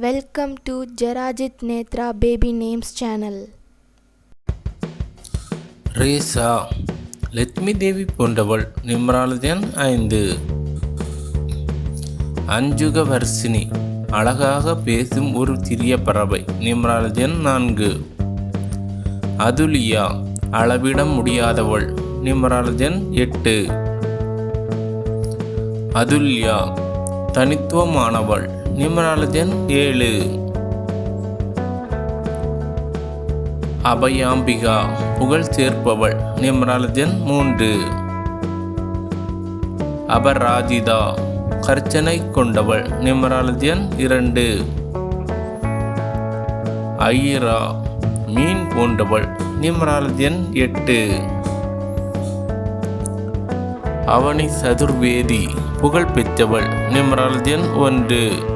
Welcome to ஜெராஜித் Nethra baby names channel ரேசா Lakshmi Devi போன்றவள் நிம்ராலஜன் ஐந்து. அஞ்சுக வர்சினி அழகாக பேசும் ஒரு சிறிய பறவை நிம்ராலஜன் நான்கு. அதுலியா அளவிட முடியாதவள் நிம்ராலஜன் எட்டு. அதுல்யா தனித்துவமானவள் நிம்ராலஜன் ஏழு. அபயாம்பிகா புகழ் சேர்ப்பவள் நிம்ராலஜன் மூன்று. அபராஜிதா கர்ச்சனை கொண்டவள் நிம்ராலஜன் இரண்டு. ஐரா மீன் போன்றவள் நிம்ராலஜன் எட்டு. அவனி சதுர்வேதி புகழ் பெற்றவள் நிம்ராலஜன் ஒன்று.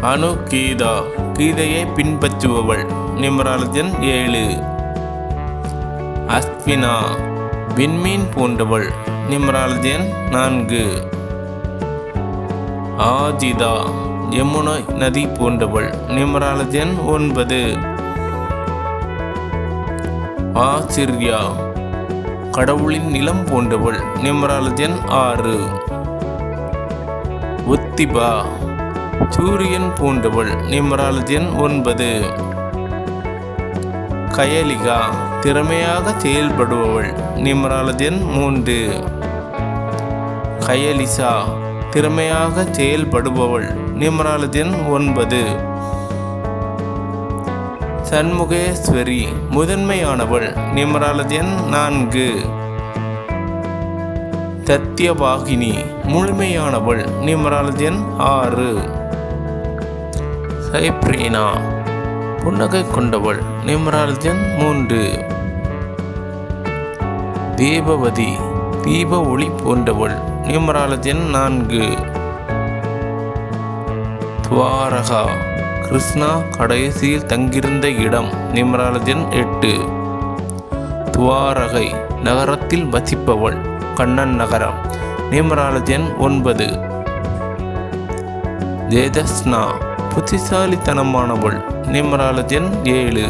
அணு கீதா கீதையை பின்பற்றுபவள் நிமராலஜன் ஏழு. அஸ்வினா விண்மீன் போன்றவள் நிமராலஜன் நான்கு. ஆஜிதா யமுனை நதி போன்றவள் நிமராலஜன் ஒன்பது. ஆசிர்யா கடவுளின் நிலம் போன்றவள் நிமராலஜன் ஆறு. உத்திபா சூரியன் போன்றவள் நிம்ராலஜன் ஒன்பது. கயலிகா திறமையாக செயல்படுபவள் நிம்ராலஜன் மூன்று. கயலிசா திறமையாக செயல்படுபவள் நிம்ராலஜன் ஒன்பது. சண்முகேஸ்வரி முதன்மையானவள் நிம்ராலஜன் நான்கு. சத்தியவாகினி முழுமையானவள் நிம்ராலஜன் ஆறு. சைப்ரீனா புன்னகை கொண்டவள் நிம்ராலஜன் மூன்று. தீபவதி தீப ஒளி போன்றவள் நிம்ராலஜன் நான்கு. துவாரகா கிருஷ்ணா கடைசியில் தங்கியிருந்த இடம் நிம்ராலஜன் எட்டு. துவாரகை நகரத்தில் வசிப்பவள் கண்ணன் நகரம் நிம்ராலஜன் ஒன்பது. ஜேதஸ்னா புத்திசாலித்தனமானவள் நிம்ராலஜன் ஏழு.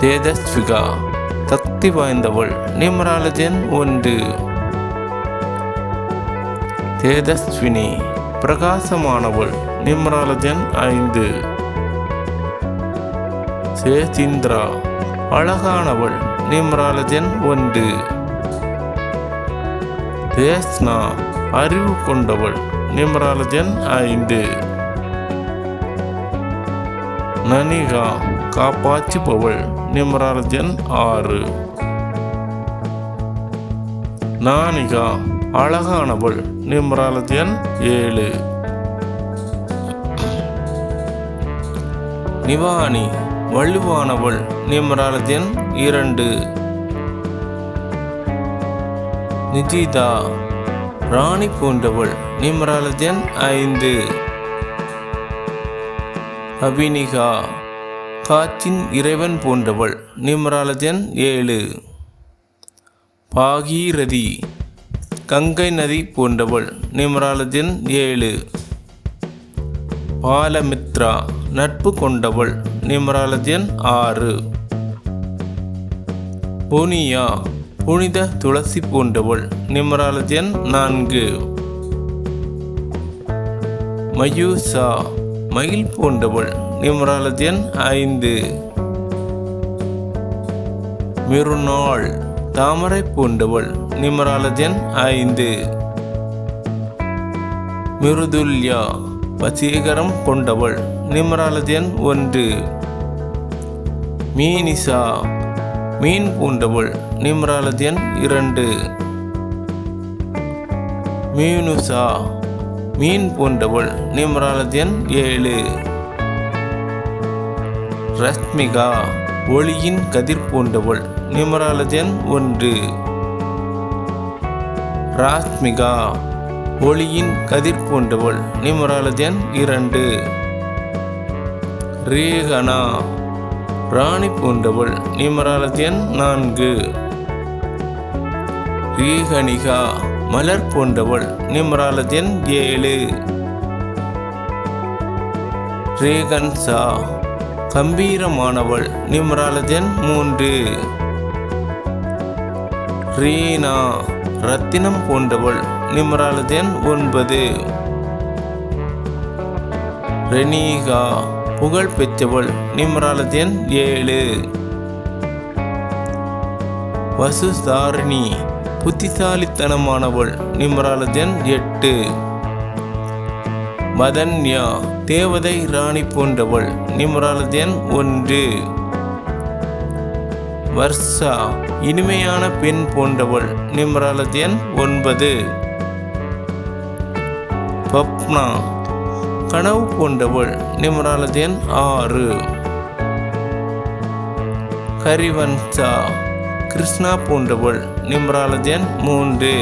தேஜஸ்விகா சக்தி வாய்ந்தவள் நிம்ராலஜன் ஒன்று. தேஜஸ்வினி பிரகாசமானவள் நிம்ராலஜன் ஐந்து. சேசிந்திரா அழகானவள் நிம்ராலஜன் ஒன்று. தேஸ்னா அறிவு கொண்டவள் நிம்ராலஜன் ஐந்து. நனிகா காப்பாற்றுபவள் நிம்ராலஜன் ஆறு. நானிகா அழகானவள் நிம்ராலஜன் ஏழு. நிவானி வலுவானவள் நிம்ராலஜன் இரண்டு. நிஜிதா ராணி போன்றவள். நிமராலஜன் ஐந்து. அபினிகா. காற்றின் இறைவன் போன்றவள். நிமராலஜன் ஏழு. பாகீரதி. கங்கை நதி போன்றவள். நிமராலஜன் ஏழு. பாலமித்ரா. நட்பு கொண்டவள். நிமராலஜன் ஆறு. புனியா. புனித துளசி போன்றவள் நிம்ராலஜன் நான்கு. மயூசா மயில் போன்றவள் நிம்ராலஜன் ஐந்து. மிருநாள் தாமரை போன்றவள் நிம்ராலஜன் ஐந்து. மிருதுல்யா வசீகரம் கொண்டவள் நிம்ராலஜன் ஒன்று. மீனிசா மீன் பூண்டவள் நிம்ராலஜன் இரண்டு. மீனுசா மீன் பூண்டவள் நிம்ராலது எண் ஏழு. ரஷ்மிகா ஒளியின் கதிர் பூண்டவள் நிமராலது எண் ஒன்று. ராஷ்மிகா ஒளியின் கதிர் பூண்டவள் நிமராலது எண் இரண்டு. ரேகனா ராணி பூண்டவள் நிமராலஜன் நான்கு. ஈகணிகா மலர் போன்றவள் நிம்ராலஜன் ஏழு. ரேகன்சா கம்பீரமானவள் நிம்ராலது எண் மூன்று. ரீனா ரத்தினம் போன்றவள் நிம்ராலது எண் ஒன்பது. ரெனீகா புகழ் பெற்றவள் நிம்ராலது எண் ஏழு. வசுதாரிணி புத்திசாலித்தனமானவள் நிம்ராலது எண் எட்டு. மதன்யா தேவதை ராணி போன்றவள் நிம்ராலது எண் ஒன்று. வர்ஷா இனிமையான பெண் போன்றவள் நிம்ராலது எண் ஒன்பது. பப்னா கனவு கொண்டவள் நிமரானது எண் ஆறு ஹரிவன்சா கிருஷ்ணா போன்றவள் நிமரானது எண் மூன்று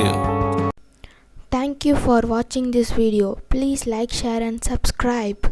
தேங்க்யூ ஃபார் வாட்சிங் this video please like share and subscribe